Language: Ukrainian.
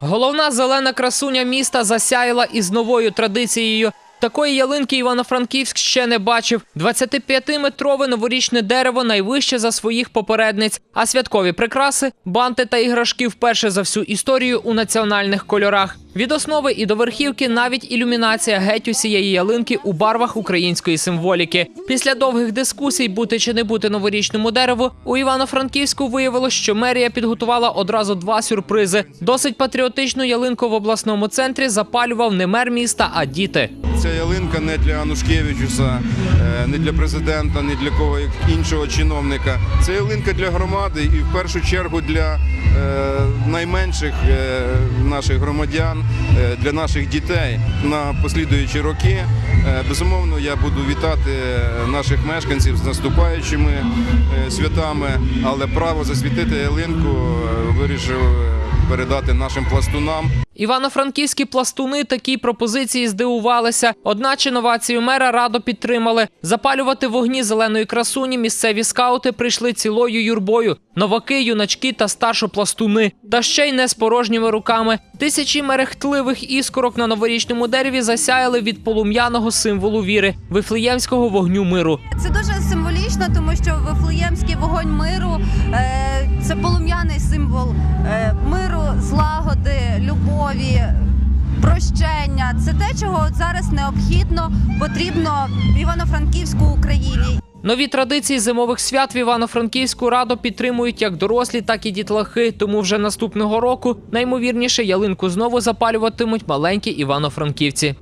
Головна зелена красуня міста засяяла із новою традицією. Такої ялинки Івано-Франківськ ще не бачив. 25-метрове новорічне дерево найвище за своїх попередниць. А святкові прикраси, банти та іграшки вперше за всю історію у національних кольорах. Від основи і до верхівки навіть ілюмінація геть усієї ялинки у барвах української символіки. Після довгих дискусій, бути чи не бути новорічному дереву, у Івано-Франківську виявилось, що мерія підготувала одразу два сюрпризи. Досить патріотичну ялинку в обласному центрі запалював не мер міста, а діти. Ця ялинка не для Анушкевичуса, е, не для президента, не для кого іншого чиновника. Це ялинка для громади і в першу чергу для е, найменших е, наших громадян, для наших дітей на послідуючі роки. Е, Безумовно, я буду вітати наших мешканців з наступаючими е, святами, але право засвітити ялинку е, вирішив е, передати нашим пластунам. Івано-франківські пластуни такій пропозиції здивувалися. Одначе новацію мера радо підтримали. Запалювати вогні зеленої красуні місцеві скаути прийшли цілою юрбою. Новаки, юначки та старшопластуни. Та ще й не з порожніми руками. Тисячі мерехтливих іскорок на новорічному дереві засяяли від полум'яного символу віри вифлеємського вогню миру. Це дуже символічно, тому що Вифлеємський вогонь миру е, це полум'яний символ е, миру, прощення. Це те, чого зараз необхідно, потрібно в Івано-Франківську Україні. Нові традиції зимових свят в Івано-Франківську радо підтримують як дорослі, так і дітлахи. Тому вже наступного року наймовірніше ялинку знову запалюватимуть маленькі івано-франківці.